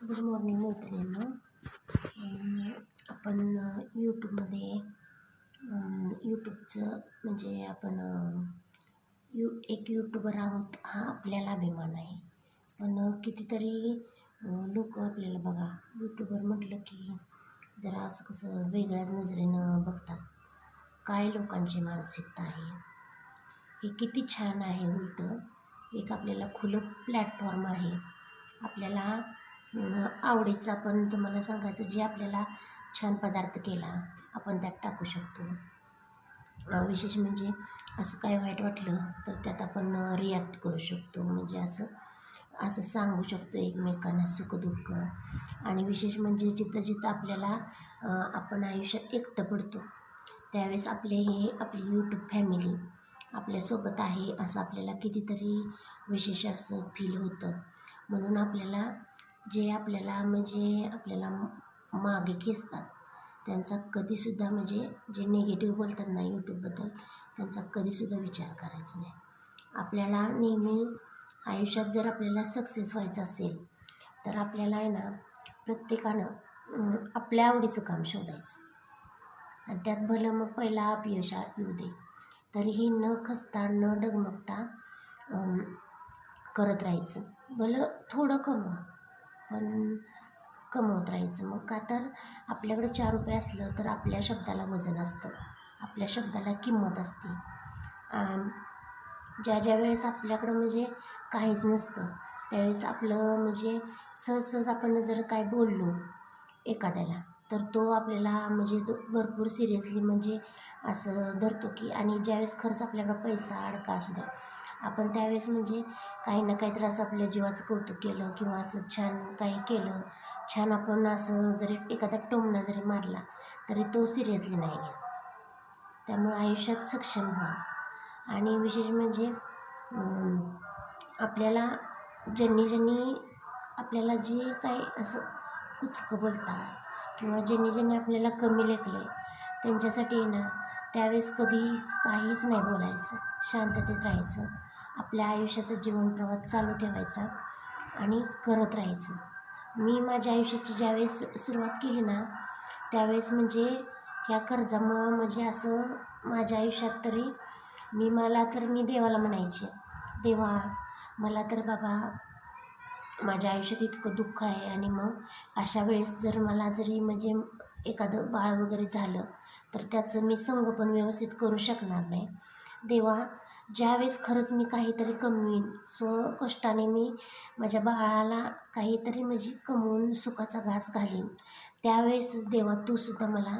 Good morning मैत्रिणींना. आपण यूट्यूबमध्ये यूट्यूबचं म्हणजे आपण यू एक यूट्यूबर आहोत हा आपल्याला अभिमान आहे. पण कितीतरी लोक आपल्याला बघा यूट्यूबर म्हटलं की जरा असं कसं वेगळ्याच नजरेनं बघतात. काय लोकांची मानसिकता आहे? हे किती छान आहे उलटं. एक आपल्याला खुलं प्लॅटफॉर्म आहे. आपल्याला आवडीचं आपण तुम्हाला सांगायचं जे आपल्याला छान पदार्थ केला आपण त्यात टाकू शकतो. विशेष म्हणजे असं काय वाईट वाटलं तर त्यात आपण रिॲक्ट करू शकतो. म्हणजे असं असं सांगू शकतो एकमेकांना सुखदुःख. आणि विशेष म्हणजे जिथं जिथं आपल्याला आपण आयुष्यात एकटं पडतो त्यावेळेस आपले हे आपली यूट्यूब फॅमिली आपल्यासोबत आहे असं आपल्याला कितीतरी विशेष असं फील होतं. म्हणून आपल्याला जे आपल्याला म्हणजे आपल्याला मागे खेचतात. त्यांचा कधीसुद्धा म्हणजे जे निगेटिव्ह बोलतात ना यूट्यूबबद्दल त्यांचा कधीसुद्धा विचार करायचा नाही. आपल्याला नेहमी आयुष्यात जर आपल्याला सक्सेस व्हायचं असेल तर आपल्याला आहे ना प्रत्येकानं आपल्या आवडीचं काम शोधायचं. आणि त्यात भलं मग पहिला अपयश येऊ दे. तरीही न खचता न डगमगता करत राहायचं. भलं थोडं कमवा. पण कमवत राहायचं. मग का तर आपल्याकडे चार रुपये असलं तर आपल्या शब्दाला वजन असतं. आपल्या शब्दाला किंमत असते. ज्या ज्या वेळेस आपल्याकडं म्हणजे काहीच नसतं त्यावेळेस आपलं म्हणजे सहज सहज आपण जर काय बोललो एखाद्याला तर तो आपल्याला म्हणजे भरपूर सिरियसली म्हणजे असं धरतो की आणि ज्यावेळेस खर्च आपल्याकडं पैसा अडका असू द्या आपण त्यावेळेस म्हणजे काही ना काहीतरी असं आपल्या जीवाचं कौतुक केलं किंवा असं छान काही केलं छान आपण असं जरी एखादा टोमणा जरी मारला तरी तो सिरियसली नाही घेत. त्यामुळे आयुष्यात सक्षम व्हा. आणि विशेष म्हणजे आपल्याला ज्यांनी ज्यांनी आपल्याला जे काही असं कुचकं बोलतात किंवा ज्यांनी ज्यांनी आपल्याला कमी लेखलं त्यांच्यासाठी आहे ना त्यावेळेस कधी काहीच नाही बोलायचं. शांततेत राहायचं. आपल्या आयुष्याचा जीवनप्रवास चालू ठेवायचा आणि करत राहायचं. मी माझ्या आयुष्याची ज्यावेळेस सुरुवात केली ना त्यावेळेस म्हणजे ह्या कर्जामुळं म्हणजे असं माझ्या आयुष्यात तरी मी मला तर मी देवाला म्हणायचे. देवा मला तर बाबा माझ्या आयुष्यात इतकं दुःख आहे आणि मग अशा वेळेस जर मला जरी म्हणजे एखादं बाळ वगैरे झालं तर त्याचं मी संगोपन व्यवस्थित करू शकणार नाही. देवा ज्यावेळेस खरंच मी काहीतरी कमवीन स्व कष्टाने मी माझ्या बाळाला काहीतरी म्हणजे कमवून सुखाचा घास घालीन. त्यावेळेसच देवा तू सुद्धा मला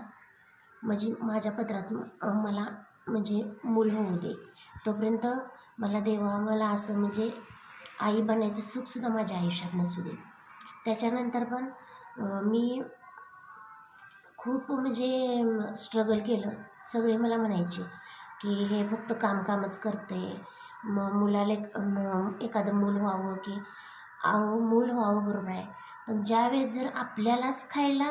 म्हणजे माझ्या पत्रात मला म्हणजे मूल होऊ दे. तोपर्यंत मला देवा मला असं म्हणजे आई बनायचं सुखसुद्धा माझ्या आयुष्यात नसू दे. त्याच्यानंतर पण मी खूप म्हणजे स्ट्रगल केलं. सगळे मला म्हणायचे की हे फक्त काम कामच करते मग मुलाला एक मग एखादं मूल व्हावं की अहो मूल व्हावं बरोबर आहे. पण ज्यावेळेस जर आपल्यालाच खायला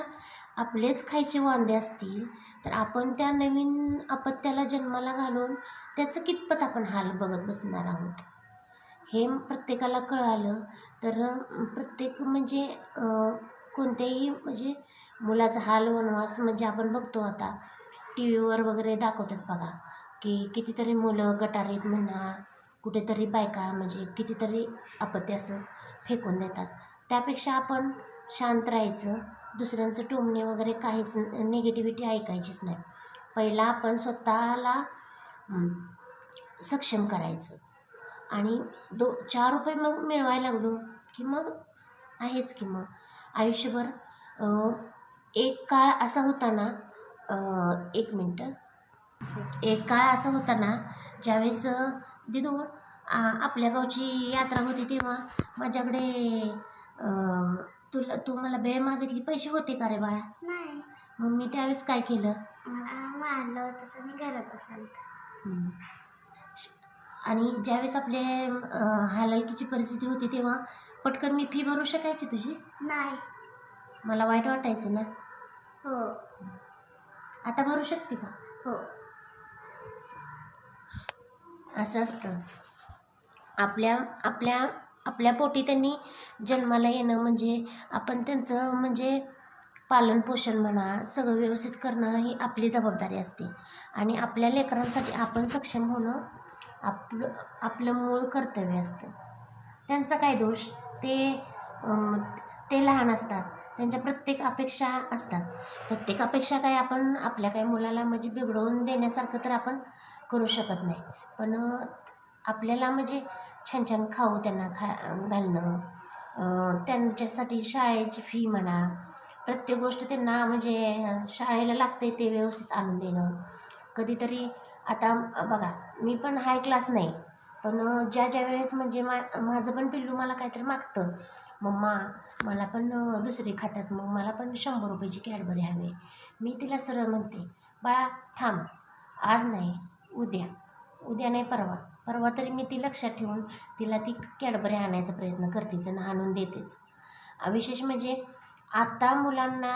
आपलेच खायचे वांदे असतील तर आपण त्या नवीन अपत्याला जन्माला घालून त्याचं कितपत आपण हाल बघत बसणार आहोत? हे प्रत्येकाला कळालं. तर प्रत्येक म्हणजे कोणत्याही म्हणजे मुलाचा हाल वनवास म्हणजे आपण बघतो आता. टी व्हीवर वगैरे दाखवतात बघा की कितीतरी मुलं गटारीत म्हणा कुठेतरी बायका म्हणजे कितीतरी अपत्य असं फेकून देतात. त्यापेक्षा आपण शांत राहायचं दुसऱ्यांचं टोमणे वगैरे काहीच निगेटिव्हिटी ऐकायचीच नाही. पहिला आपण स्वतःला सक्षम करायचं. आणि दो चार रुपये मग मिळवायला लागलो की मग आहेच की मग. आयुष्यभर एक काळ असा होता ना एक मिनटं. एक काळ असा होता ना ज्यावेळेस दिदू आपल्या गावची यात्रा होती तेव्हा माझ्याकडे तुला तू मला बेळ मागितली पैसे होते का रे बाळा? नाही. मग मी त्यावेळेस काय केलं? मारलं तसं मी घरात असाल. आणि ज्यावेळेस आपले हालालकीची परिस्थिती होती तेव्हा पटकन मी फी भरू शकायची तुझी? नाही. मला वाईट वाटायचं ना. हो. आता भरू शकते का? हो. असं असतं. आपल्या आपल्या आपल्या पोटी त्यांनी जन्माला येणं म्हणजे आपण त्यांचं म्हणजे पालनपोषण म्हणा सगळं व्यवस्थित करणं ही आपली जबाबदारी असते. आणि आपल्या लेकरांसाठी आपण सक्षम होणं आपलं आपलं मूळ कर्तव्य असतं. त्यांचा काय दोष? ते ते लहान असतात. त्यांच्या प्रत्येक अपेक्षा असतात. प्रत्येक अपेक्षा काय आपण आपल्या काही मुलाला म्हणजे बिघडवून देण्यासारखं तर आपण करू शकत नाही. पण आपल्याला म्हणजे छान छान खाऊ त्यांना खा घालणं त्यांच्यासाठी शाळेची फी म्हणा प्रत्येक गोष्ट त्यांना म्हणजे शाळेला लागते ते व्यवस्थित आणून देणं. कधीतरी आता बघा मी पण हाय क्लास नाही पण ज्या ज्या वेळेस म्हणजे मा माझं पण पिल्लू मला काहीतरी मागतं मम्मा मला पण दुसरे दुसरी मग मला पण शंभर रुपयाची कॅडबरी हवी मी तिला सरळ म्हणते बाळा थांब. आज नाही उद्या. उद्या नाही परवा. परवा तरी मी ती लक्षात ठेवून तिला ती कॅडबरी आणायचा प्रयत्न करतेच आणि आणून देतेच. विशेष म्हणजे आता मुलांना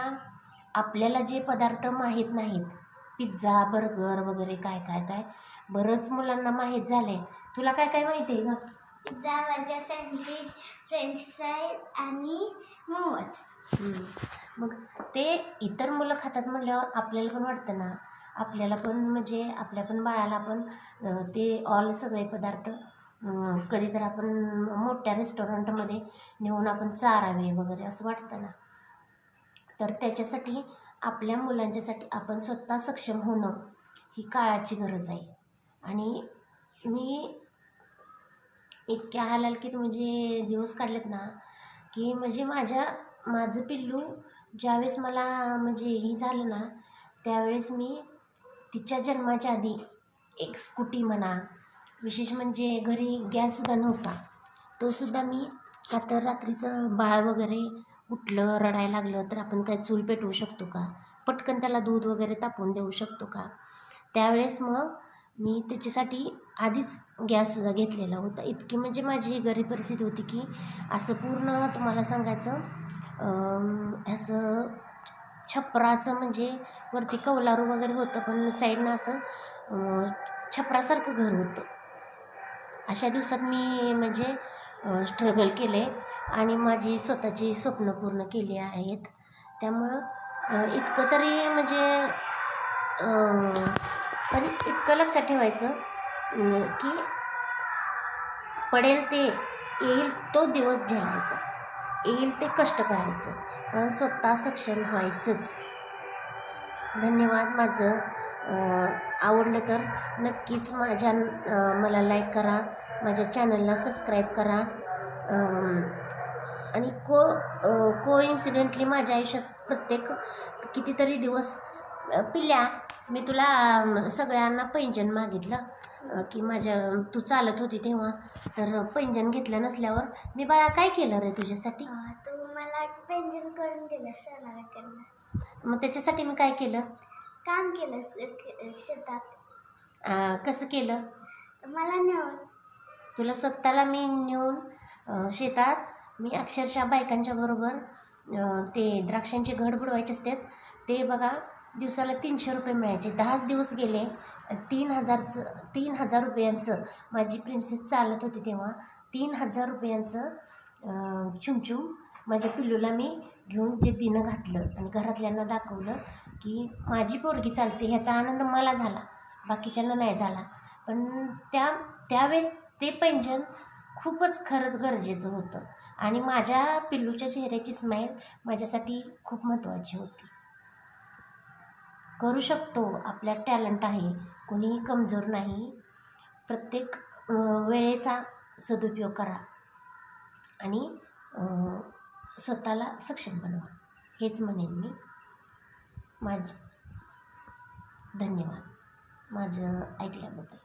आपल्याला जे पदार्थ माहीत नाहीत पिझ्झा बर्गर वगैरे काय काय काय बरंच मुलांना माहीत झालं आहे तुला काय काय माहिती आहे का pizza burger sandwich French fries आणि मोमोज हम्म. मग ते इतर मुलं खातात म्हटल्यावर आपल्याला पण वाटतं ना? आपल्याला पण म्हणजे आपल्या पण बाळाला पण अ, ते ऑल सगळे पदार्थ कधी तर आपण मोठ्या रेस्टॉरंटमध्ये नेऊन आपण चारावे वगैरे असं वाटतं ना? तर त्याच्यासाठी आपल्या मुलांच्यासाठी आपण स्वतः सक्षम होणं ही काळाची गरज आहे. आणि मी इतक्या हालालकीत म्हणजे दिवस काढलेत ना की म्हणजे माझ्या माझं पिल्लू ज्यावेळेस मला म्हणजे ही झालं ना त्यावेळेस मी तिच्या जन्माच्या आधी एक स्कूटी म्हणा विशेष म्हणजे घरी गॅससुद्धा नव्हता तोसुद्धा मी का तर रात्रीचं बाळ वगैरे उठलं रडायला लागलं तर आपण काय चूल पेटवू शकतो का? पटकन त्याला दूध वगैरे तापवून देऊ शकतो का? त्यावेळेस मग मी त्याच्यासाठी आधीच गॅससुद्धा घेतलेला होता. इतकी म्हणजे माझी गरीब परिस्थिती होती की असं पूर्ण तुम्हाला सांगायचं असं छपराचं म्हणजे वरती कौलारू वगैरे होतं पण साईडनं असं छपरासारखं घर होतं. अशा दिवसात मी म्हणजे स्ट्रगल केले आणि माझी स्वतःची स्वप्न पूर्ण केली आहेत. त्यामुळं इतकं तरी म्हणजे पण इतकं लक्षात ठेवायचं की पडेल ते येईल तो दिवस झेलायचा. येईल ते कष्ट करायचं. पण स्वतः सक्षम व्हायचंच. धन्यवाद माझं. आवडलं तर नक्कीच माझ्या मला लाईक करा. माझ्या चॅनलला सबस्क्राईब करा. आणि को को इन्सिडेंटली माझ्या आयुष्यात प्रत्येक कितीतरी दिवस पिल्या. मी तुला सगळ्यांना पैंजण मागितलं की माझ्या तू चालत होती तेव्हा. तर पैंजण घेतलं नसल्यावर मी बाळा काय केलं रे तुझ्यासाठी? तू मला व्यंजन करून दिलं सणाला मग त्याच्यासाठी मी काय केलं? काम केलं शेतात. कसं केलं? मला नेऊन. तुला स्वतःला मी नेऊन अं, शेतात मी अक्षरशः बायकांच्या बरोबर अं, ते द्राक्षांचे घड बुडवायचे असतात. ते बघा दिवसाला तीनशे रुपये मिळायचे. दहाच दिवस गेले तीन हजारचं तीन हजार रुपयांचं माझी प्रिन्सेस चालत होती तेव्हा. तीन हजार रुपयांचं चुमचुम माझ्या पिल्लूला मी घेऊन जे दिनं घातलं आणि घरातल्यांना दाखवलं की माझी पोरगी चालते ह्याचा आनंद मला झाला बाकीच्यांना नाही झाला. पण त्या त्यावेळेस ते पैंजण खूपच खरंच गरजेचं होतं. आणि माझ्या पिल्लूच्या चेहऱ्याची स्माईल माझ्यासाठी खूप महत्त्वाची होती. करू शकतो. आपल्यात टॅलेंट आहे. कोणीही कमजोर नाही. प्रत्येक वेळेचा सदुपयोग करा. आणि स्वतःला सक्षम बनवा. हेच म्हणेन मी. माझ धन्यवाद. माझं ऐकल्याबद्दल.